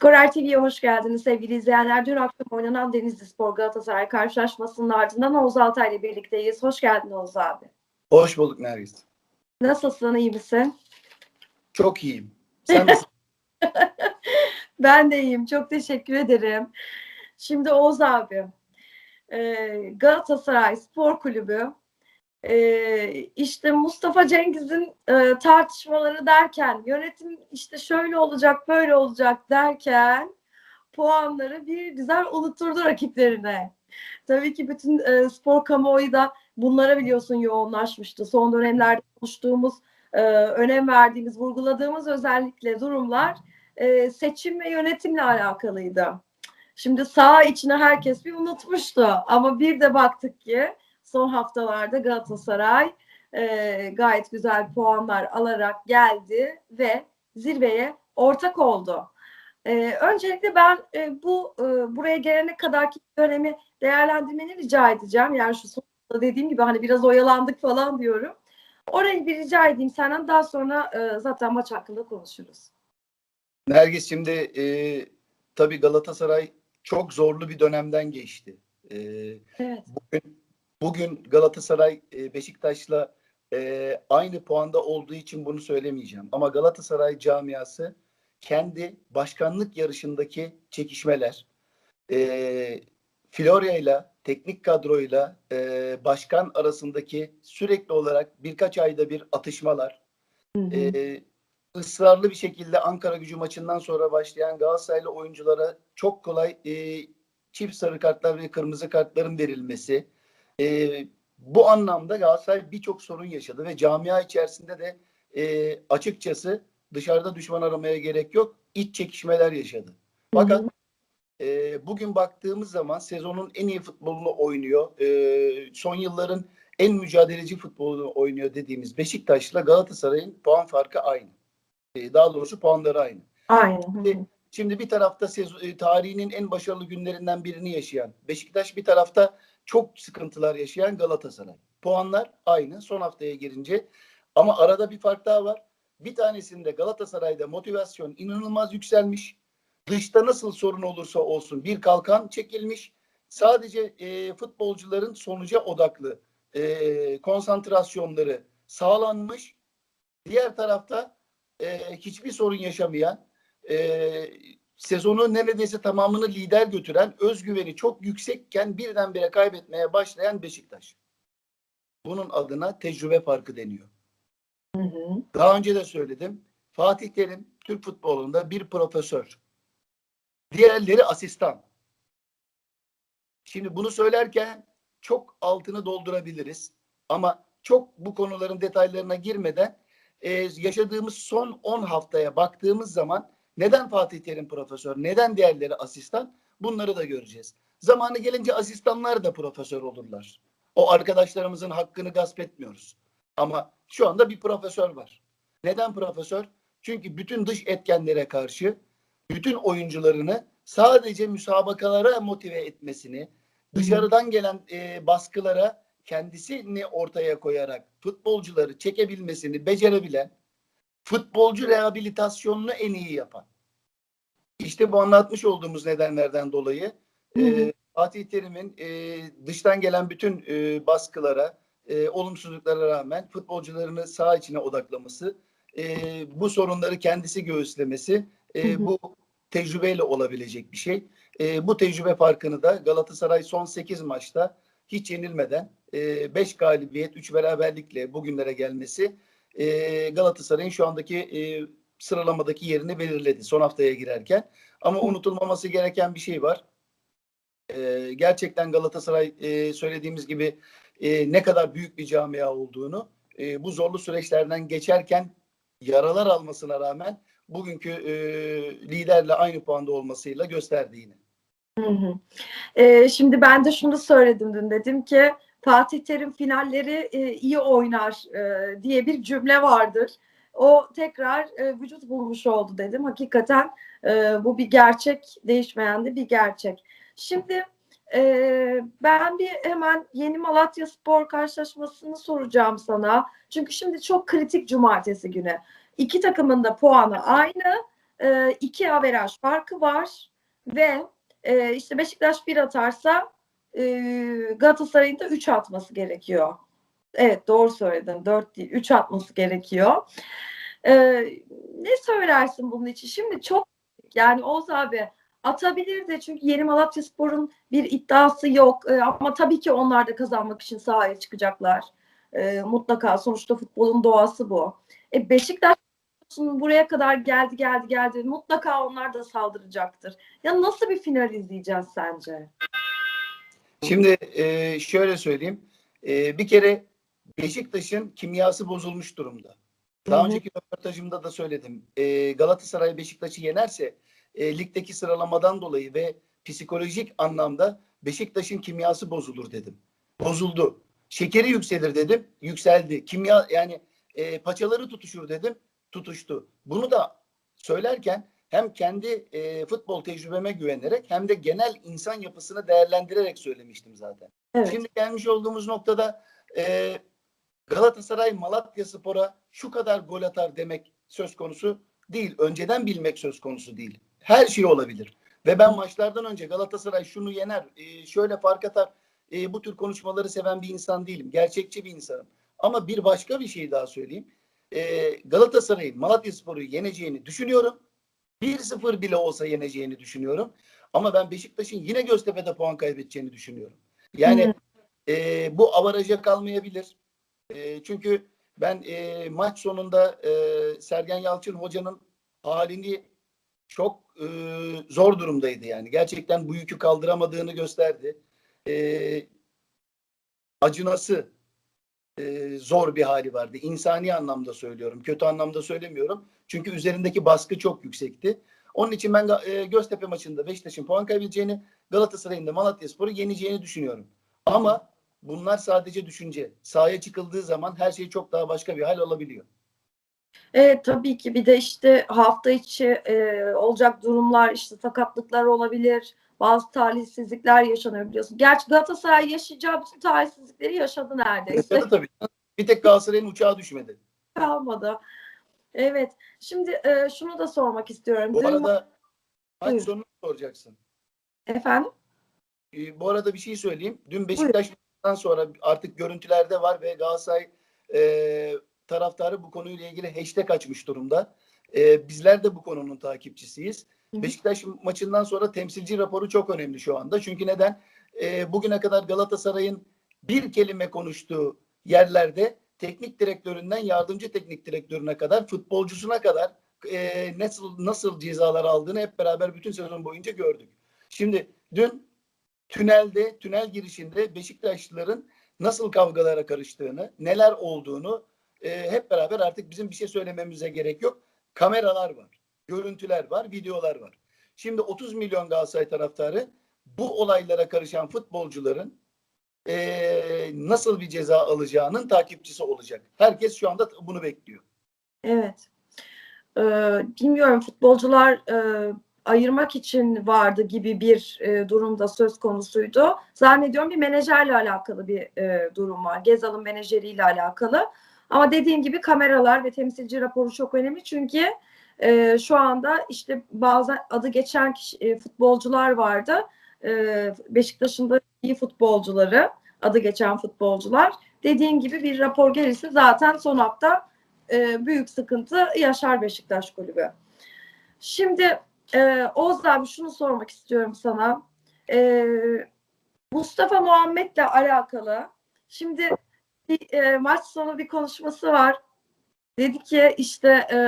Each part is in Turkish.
Skorer TV'ye hoş geldiniz sevgili izleyenler. Dün akşam oynanan Denizli Spor Galatasaray karşılaşmasının ardından Oğuz Altay ile birlikteyiz. Hoş geldin Oğuz abi. Hoş bulduk Nergis. Nasılsın, iyi misin? Çok iyiyim. Sen nasılsın? Ben de iyiyim, çok teşekkür ederim. Şimdi Oğuz abi, e, Galatasaray Spor Kulübü e, işte Mustafa Cengiz'in e, tartışmaları derken yönetim işte şöyle olacak böyle olacak derken puanları bir güzel unutturdu rakiplerine. Tabii ki bütün e, spor kamuoyu da bunlara biliyorsun yoğunlaşmıştı. Son dönemlerde konuştuğumuz, e, önem verdiğimiz, vurguladığımız özellikle durumlar e, seçim ve yönetimle alakalıydı. Şimdi sağ içine herkes bir unutmuştu ama bir de baktık ki son haftalarda Galatasaray e, gayet güzel puanlar alarak geldi ve zirveye ortak oldu. E, öncelikle ben e, bu e, buraya gelene kadarki dönemi değerlendirmeni rica edeceğim. Yani şu sonunda dediğim gibi hani biraz oyalandık falan diyorum. Orayı bir rica edeyim senden daha sonra e, zaten maç hakkında konuşuruz. Nergis şimdi e, tabii Galatasaray çok zorlu bir dönemden geçti. E, Evet. bugün, bugün Galatasaray e, Beşiktaş'la e, aynı puanda olduğu için bunu söylemeyeceğim. Ama Galatasaray camiası kendi başkanlık yarışındaki çekişmeler, e, Florya'yla, teknik kadroyla e, başkan arasındaki sürekli olarak birkaç ayda bir atışmalar, Hı hı. e, ısrarlı bir şekilde Ankara gücü maçından sonra başlayan Galatasaraylı oyunculara çok kolay e, çift sarı kartlar ve kırmızı kartların verilmesi. E, bu anlamda Galatasaray birçok sorun yaşadı ve camia içerisinde de e, açıkçası dışarıda düşman aramaya gerek yok. iç çekişmeler yaşadı. Fakat e, bugün baktığımız zaman sezonun en iyi futbolunu oynuyor. E, son yılların en mücadeleci futbolunu oynuyor dediğimiz Beşiktaş'la Galatasaray'ın puan farkı aynı. E, daha doğrusu puanları aynı. Hı hı. Şimdi bir tarafta e, tarihinin en başarılı günlerinden birini yaşayan Beşiktaş, bir tarafta çok sıkıntılar yaşayan Galatasaray. Puanlar aynı son haftaya girince ama arada bir fark daha var. Bir tanesinde Galatasaray'da motivasyon inanılmaz yükselmiş. Dışta nasıl sorun olursa olsun bir kalkan çekilmiş. Sadece e, futbolcuların sonuca odaklı e, konsantrasyonları sağlanmış. Diğer tarafta e, hiçbir sorun yaşamayan, e, sezonu neredeyse tamamını lider götüren, özgüveni çok yüksekken birdenbire kaybetmeye başlayan Beşiktaş. Bunun adına tecrübe farkı deniyor. Hı hı. Daha önce de söyledim. Fatih Terim Türk futbolunda bir profesör. Diğerleri asistan. Şimdi bunu söylerken çok altını doldurabiliriz. Ama çok bu konuların detaylarına girmeden e, yaşadığımız son 10 haftaya baktığımız zaman neden Fatih Terim profesör, neden diğerleri asistan bunları da göreceğiz. Zamanı gelince asistanlar da profesör olurlar. O arkadaşlarımızın hakkını gasp etmiyoruz. Ama şu anda bir profesör var. Neden profesör? Çünkü bütün dış etkenlere karşı bütün oyuncularını sadece müsabakalara motive etmesini, dışarıdan gelen e, baskılara kendisini ortaya koyarak futbolcuları çekebilmesini becerebilen, futbolcu rehabilitasyonunu en iyi yapan. İşte bu anlatmış olduğumuz nedenlerden dolayı Hı hı. e, Fatih Terim'in e, dıştan gelen bütün e, baskılara, e, olumsuzluklara rağmen futbolcularını saha içine odaklaması, e, bu sorunları kendisi göğüslemesi, e, Hı hı. bu tecrübeyle olabilecek bir şey. E, bu tecrübe farkını da Galatasaray son 8 maçta hiç yenilmeden 5 galibiyet, 3 beraberlikle bugünlere gelmesi e, Galatasaray'ın şu andaki e, sıralamadaki yerini belirledi son haftaya girerken. Ama unutulmaması gereken bir şey var. E, gerçekten Galatasaray e, söylediğimiz gibi e, ne kadar büyük bir camia olduğunu e, bu zorlu süreçlerden geçerken yaralar almasına rağmen bugünkü e, liderle aynı puanda olmasıyla gösterdi yine. Hı hı. Ee, şimdi ben de şunu söyledim dün dedim ki Fatih Terim finalleri e, iyi oynar e, diye bir cümle vardır. O tekrar e, vücut bulmuş oldu dedim. Hakikaten e, bu bir gerçek, değişmeyen de bir gerçek. Şimdi e, ben bir hemen Yeni Malatya Spor karşılaşmasını soracağım sana. Çünkü şimdi çok kritik cumartesi günü. İki takımın da puanı aynı. e, iki averaj farkı var ve e, işte Beşiktaş bir atarsa e, Galatasaray'ın da 3 atması gerekiyor. Evet doğru söyledin. 4 değil 3 atması gerekiyor. E, ne söylersin bunun için? Şimdi çok yani Oğuz abi atabilirdi çünkü Yeni Malatyaspor'un bir iddiası yok. E, ama tabii ki onlar da kazanmak için sahaya çıkacaklar. E, mutlaka sonuçta futbolun doğası bu. E, Beşiktaş buraya kadar geldi geldi geldi. Mutlaka onlar da saldıracaktır. Ya nasıl bir final izleyeceğiz sence? Şimdi e, şöyle söyleyeyim. E, bir kere Beşiktaş'ın kimyası bozulmuş durumda. Daha Hı hı. önceki röportajımda da söyledim. E, Galatasaray Beşiktaş'ı yenerse e, ligdeki sıralamadan dolayı ve psikolojik anlamda Beşiktaş'ın kimyası bozulur dedim. Bozuldu. Şekeri yükselir dedim. Yükseldi. Kimya yani e, paçaları tutuşur dedim. Tutuştu. Bunu da söylerken hem kendi e, futbol tecrübeme güvenerek hem de genel insan yapısını değerlendirerek söylemiştim zaten. Evet. Şimdi gelmiş olduğumuz noktada e, Galatasaray Malatya Spor'a şu kadar gol atar demek söz konusu değil. Önceden bilmek söz konusu değil. Her şey olabilir. Ve ben maçlardan önce Galatasaray şunu yener, e, şöyle fark atar. E, bu tür konuşmaları seven bir insan değilim. Gerçekçi bir insanım. Ama bir başka bir şey daha söyleyeyim. E, Galatasaray'ın Malatya Spor'u yeneceğini düşünüyorum. 1-0 bile olsa yeneceğini düşünüyorum. Ama ben Beşiktaş'ın yine Göztepe'de puan kaybedeceğini düşünüyorum. Yani e, bu avaraja kalmayabilir. E, çünkü ben e, maç sonunda e, Sergen Yalçın hocanın halini çok e, zor durumdaydı yani. Gerçekten bu yükü kaldıramadığını gösterdi. E, acınası e, zor bir hali vardı. İnsani anlamda söylüyorum. Kötü anlamda söylemiyorum. Çünkü üzerindeki baskı çok yüksekti. Onun için ben e, Göztepe maçında Beşiktaş'ın puan kaybedeceğini, Galatasaray'ın da Malatyaspor'u yeneceğini düşünüyorum. Ama bunlar sadece düşünce. Sahaya çıkıldığı zaman her şey çok daha başka bir hal olabiliyor. Evet tabii ki bir de işte hafta içi e, olacak durumlar işte sakatlıklar olabilir. Bazı talihsizlikler yaşanıyor biliyorsun. Gerçi Galatasaray yaşayacağı bütün talihsizlikleri yaşadı neredeyse. Yaşadı tabii. Bir tek Galatasaray'ın uçağı düşmedi. Kalmadı. Evet. Şimdi e, şunu da sormak istiyorum. Bu Dün- arada maç Buyur. sonunu soracaksın. Efendim? Ee, bu arada bir şey söyleyeyim. Dün Beşiktaş'tan sonra artık görüntülerde var ve Galatasaray e, taraftarı bu konuyla ilgili hashtag açmış durumda. E, bizler de bu konunun takipçisiyiz. Beşiktaş maçından sonra temsilci raporu çok önemli şu anda. Çünkü neden? E, bugüne kadar Galatasaray'ın bir kelime konuştuğu yerlerde teknik direktöründen yardımcı teknik direktörüne kadar futbolcusuna kadar e, nasıl nasıl cezalar aldığını hep beraber bütün sezon boyunca gördük. Şimdi dün tünelde, tünel girişinde Beşiktaşlıların nasıl kavgalara karıştığını, neler olduğunu e, hep beraber artık bizim bir şey söylememize gerek yok. Kameralar var, görüntüler var, videolar var. Şimdi 30 milyon Galatasaray taraftarı bu olaylara karışan futbolcuların e, nasıl bir ceza alacağının takipçisi olacak. Herkes şu anda bunu bekliyor. Evet. Ee, bilmiyorum futbolcular e, ayırmak için vardı gibi bir e, durumda söz konusuydu. Zannediyorum bir menajerle alakalı bir e, durum var. Gezal'ın menajeriyle alakalı. Ama dediğim gibi kameralar ve temsilci raporu çok önemli çünkü e, şu anda işte bazı adı geçen kişi, e, futbolcular vardı. E, Beşiktaş'ın da iyi futbolcuları, adı geçen futbolcular. Dediğim gibi bir rapor gelirse zaten son hafta e, büyük sıkıntı yaşar Beşiktaş kulübü. Şimdi e, Oğuz abi şunu sormak istiyorum sana. E, Mustafa Muhammed'le alakalı şimdi bir, e, maç sonu bir konuşması var. Dedi ki işte e,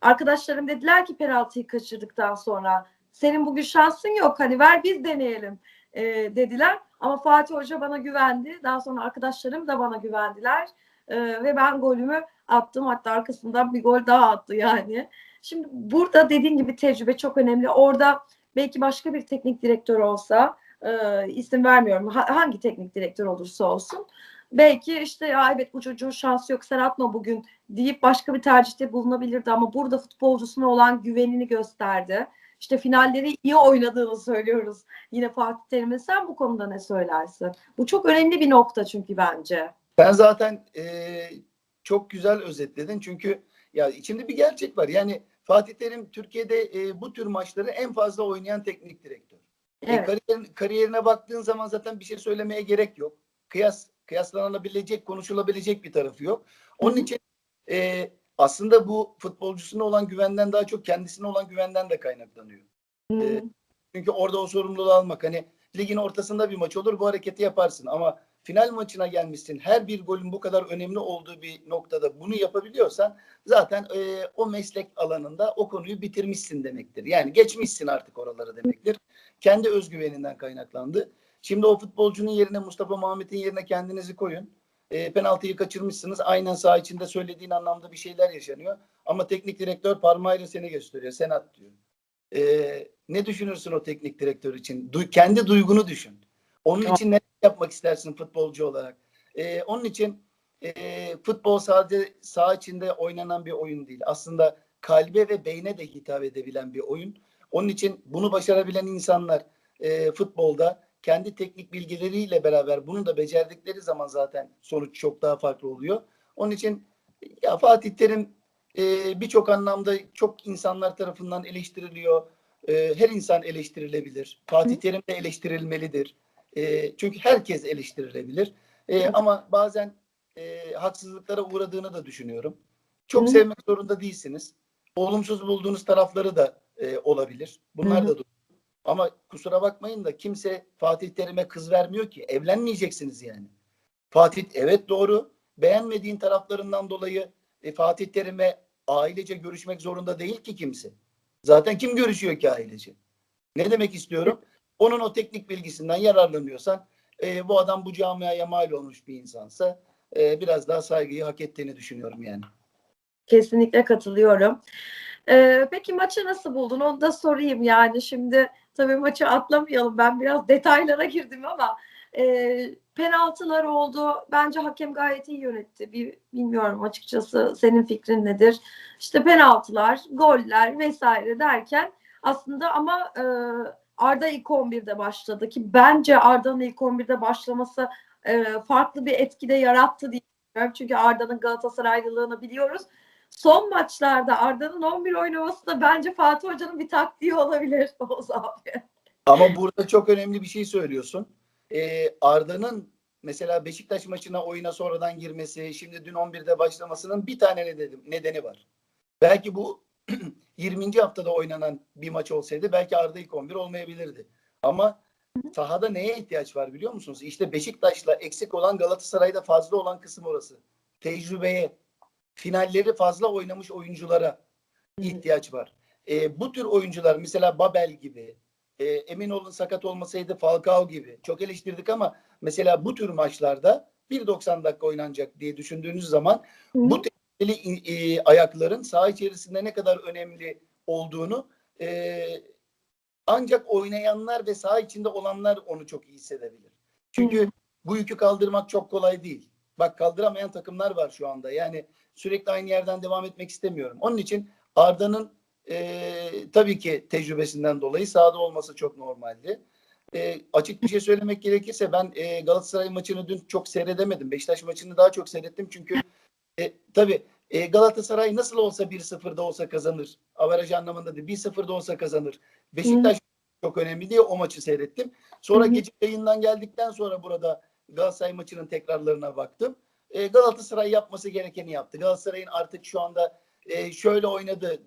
arkadaşlarım dediler ki penaltıyı kaçırdıktan sonra senin bugün şansın yok hani ver biz deneyelim e, dediler. Ama Fatih Hoca bana güvendi. Daha sonra arkadaşlarım da bana güvendiler. E, ve ben golümü attım. Hatta arkasından bir gol daha attı yani. Şimdi burada dediğin gibi tecrübe çok önemli. Orada belki başka bir teknik direktör olsa e, isim vermiyorum. Ha- hangi teknik direktör olursa olsun. Belki işte ya evet bu çocuğun şansı yok sen atma bugün deyip başka bir tercihte bulunabilirdi ama burada futbolcusuna olan güvenini gösterdi. İşte finalleri iyi oynadığını söylüyoruz. Yine Fatih Terim'e sen bu konuda ne söylersin? Bu çok önemli bir nokta çünkü bence. Sen zaten e, çok güzel özetledin çünkü ya içinde bir gerçek var. Yani Fatih Terim Türkiye'de e, bu tür maçları en fazla oynayan teknik direktör. E, Evet. kariyerin- kariyerine baktığın zaman zaten bir şey söylemeye gerek yok. Kıyas kıyaslanabilecek, konuşulabilecek bir tarafı yok. Onun için e, aslında bu futbolcusuna olan güvenden daha çok kendisine olan güvenden de kaynaklanıyor. E, Çünkü orada o sorumluluğu almak hani ligin ortasında bir maç olur bu hareketi yaparsın ama final maçına gelmişsin her bir golün bu kadar önemli olduğu bir noktada bunu yapabiliyorsan zaten e, o meslek alanında o konuyu bitirmişsin demektir. Yani geçmişsin artık oraları demektir. Kendi özgüveninden kaynaklandı. Şimdi o futbolcunun yerine Mustafa Muhammed'in yerine kendinizi koyun. E, penaltıyı kaçırmışsınız. Aynen saha içinde söylediğin anlamda bir şeyler yaşanıyor. Ama teknik direktör parmağıyla seni gösteriyor. Sen at diyor. E, ne düşünürsün o teknik direktör için? Du- kendi duygunu düşün. Onun Tamam. için ne yapmak istersin futbolcu olarak? E, onun için e, futbol sadece saha içinde oynanan bir oyun değil. Aslında kalbe ve beyne de hitap edebilen bir oyun. Onun için bunu başarabilen insanlar e, futbolda kendi teknik bilgileriyle beraber bunu da becerdikleri zaman zaten sonuç çok daha farklı oluyor. Onun için ya Fatih Terim e, birçok anlamda çok insanlar tarafından eleştiriliyor. E, her insan eleştirilebilir. Fatih Terim de eleştirilmelidir. E, çünkü herkes eleştirilebilir. E, ama bazen e, haksızlıklara uğradığını da düşünüyorum. Çok Hı. sevmek zorunda değilsiniz. Olumsuz bulduğunuz tarafları da e, olabilir. Bunlar Hı hı. da doğru. Ama kusura bakmayın da kimse Fatih Terim'e kız vermiyor ki. Evlenmeyeceksiniz yani. Fatih evet doğru. Beğenmediğin taraflarından dolayı e, Fatih Terim'e ailece görüşmek zorunda değil ki kimse. Zaten kim görüşüyor ki ailece? Ne demek istiyorum? Onun o teknik bilgisinden yararlanıyorsan e, bu adam bu camiaya mal olmuş bir insansa e, biraz daha saygıyı hak ettiğini düşünüyorum yani. Kesinlikle katılıyorum. Ee, peki maçı nasıl buldun? Onu da sorayım yani. Şimdi tabii maçı atlamayalım. Ben biraz detaylara girdim ama e, penaltılar oldu. Bence hakem gayet iyi yönetti. Bir, bilmiyorum açıkçası senin fikrin nedir? İşte penaltılar, goller vesaire derken aslında ama e, Arda ilk 11'de başladı ki bence Arda'nın ilk 11'de başlaması e, farklı bir etki de yarattı diye düşünüyorum. Çünkü Arda'nın Galatasaraylılığını biliyoruz son maçlarda Arda'nın 11 oynaması da bence Fatih Hoca'nın bir taktiği olabilir Oğuz abi. Ama burada çok önemli bir şey söylüyorsun. Ee, Arda'nın mesela Beşiktaş maçına oyuna sonradan girmesi, şimdi dün 11'de başlamasının bir tane nedeni, nedeni var. Belki bu 20. haftada oynanan bir maç olsaydı belki Arda ilk 11 olmayabilirdi. Ama sahada neye ihtiyaç var biliyor musunuz? İşte Beşiktaş'la eksik olan Galatasaray'da fazla olan kısım orası. Tecrübeye, finalleri fazla oynamış oyunculara ihtiyaç var. Ee, bu tür oyuncular mesela Babel gibi, e, emin olun sakat olmasaydı Falcao gibi çok eleştirdik ama mesela bu tür maçlarda 1.90 dakika oynanacak diye düşündüğünüz zaman bu tehlikeli e, ayakların saha içerisinde ne kadar önemli olduğunu e, ancak oynayanlar ve saha içinde olanlar onu çok iyi hissedebilir. Çünkü bu yükü kaldırmak çok kolay değil. Bak kaldıramayan takımlar var şu anda. Yani sürekli aynı yerden devam etmek istemiyorum. Onun için Arda'nın e, tabii ki tecrübesinden dolayı sahada olması çok normaldi. E, açık bir şey söylemek gerekirse ben e, Galatasaray maçını dün çok seyredemedim. Beşiktaş maçını daha çok seyrettim çünkü e, tabii e, Galatasaray nasıl olsa 1-0'da olsa kazanır. Averaj anlamında değil 1-0'da olsa kazanır. Beşiktaş çok önemli diye o maçı seyrettim. Sonra Hı hı. gece yayından geldikten sonra burada Galatasaray maçının tekrarlarına baktım. E, Galatasaray yapması gerekeni yaptı. Galatasaray'ın artık şu anda e, şöyle oynadı.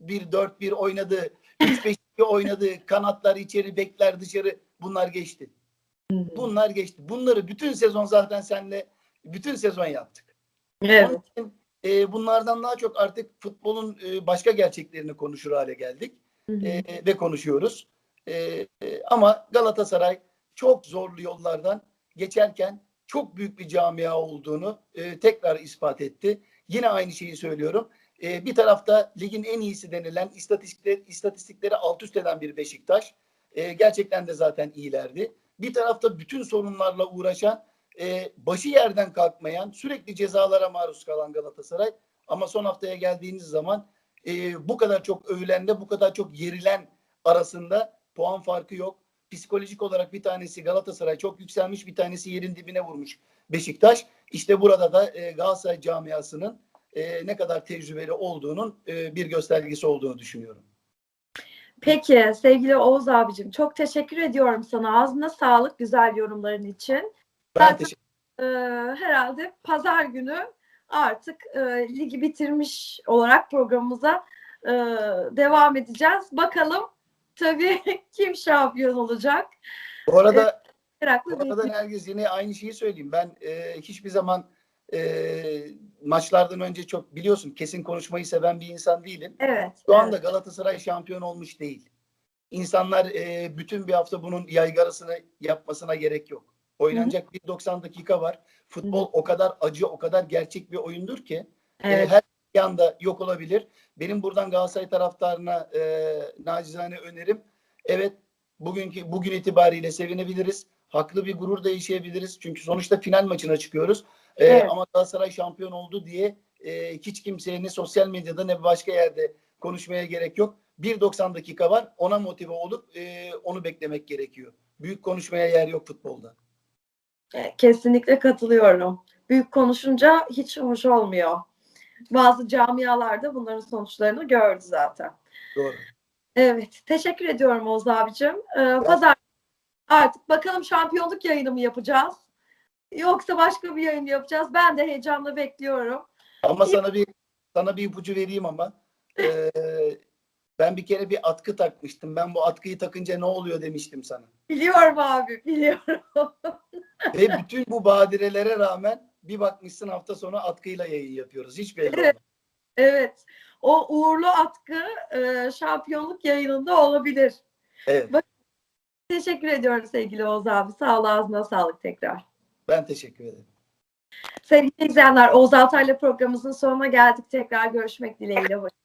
4-4-1-4-1 oynadı. 3-5-2 oynadı. Kanatlar içeri, bekler dışarı. Bunlar geçti. Bunlar geçti. Bunları bütün sezon zaten senle bütün sezon yaptık. Evet. Onun için e, bunlardan daha çok artık futbolun e, başka gerçeklerini konuşur hale geldik Hı hı. e, ve konuşuyoruz. E, e, ama Galatasaray çok zorlu yollardan geçerken çok büyük bir camia olduğunu e, tekrar ispat etti. Yine aynı şeyi söylüyorum. E, bir tarafta ligin en iyisi denilen istatistikleri, istatistikleri alt üst eden bir Beşiktaş. E, gerçekten de zaten iyilerdi. Bir tarafta bütün sorunlarla uğraşan, e, başı yerden kalkmayan, sürekli cezalara maruz kalan Galatasaray. Ama son haftaya geldiğiniz zaman e, bu kadar çok övülenle bu kadar çok yerilen arasında puan farkı yok. Psikolojik olarak bir tanesi Galatasaray çok yükselmiş, bir tanesi yerin dibine vurmuş Beşiktaş. İşte burada da e, Galatasaray camiasının e, ne kadar tecrübeli olduğunun e, bir göstergesi olduğunu düşünüyorum. Peki sevgili Oğuz abicim çok teşekkür ediyorum sana. Ağzına sağlık güzel yorumların için. Ben Zaten- teşekkür Ee, herhalde pazar günü artık e, ligi bitirmiş olarak programımıza e, devam edeceğiz. Bakalım tabii kim şampiyon olacak? Bu arada Bu arada bekliyorum. Nergiz yine aynı şeyi söyleyeyim. Ben e, hiçbir zaman e, maçlardan önce çok biliyorsun kesin konuşmayı seven bir insan değilim. Evet. Şu anda evet. Galatasaray şampiyon olmuş değil. İnsanlar e, bütün bir hafta bunun yaygarasını yapmasına gerek yok. Oynanacak bir 90 dakika var. Futbol o kadar acı, o kadar gerçek bir oyundur ki e, Evet. Her yanda yok olabilir. Benim buradan Galatasaray taraftarına e, nacizane önerim. Evet bugünkü bugün itibariyle sevinebiliriz. Haklı bir gurur da yaşayabiliriz. Çünkü sonuçta final maçına çıkıyoruz. E, Evet. Ama Galatasaray şampiyon oldu diye e, hiç kimseye ne sosyal medyada ne başka yerde konuşmaya gerek yok. 1.90 dakika var. Ona motive olup e, onu beklemek gerekiyor. Büyük konuşmaya yer yok futbolda. Kesinlikle katılıyorum. Büyük konuşunca hiç hoş olmuyor. Bazı camialarda bunların sonuçlarını gördü zaten. Doğru. Evet. Teşekkür ediyorum Oğuz abicim. Ee, pazar artık bakalım şampiyonluk yayını mı yapacağız? Yoksa başka bir yayın mı yapacağız? Ben de heyecanla bekliyorum. Ama sana bir sana bir ipucu vereyim ama. Ee, ben bir kere bir atkı takmıştım. Ben bu atkıyı takınca ne oluyor demiştim sana. Biliyorum abi, biliyorum. Ve bütün bu badirelere rağmen bir bakmışsın hafta sonu atkıyla yayın yapıyoruz. Hiç belli Evet. olmaz. Evet. O uğurlu atkı e, şampiyonluk yayınında olabilir. Evet. Teşekkür ediyorum sevgili Oğuz abi. Sağ ol, ağzına sağlık tekrar. Ben teşekkür ederim. Sevgili izleyenler, Oğuz Altay'la programımızın sonuna geldik. Tekrar görüşmek dileğiyle. Hoşçakalın.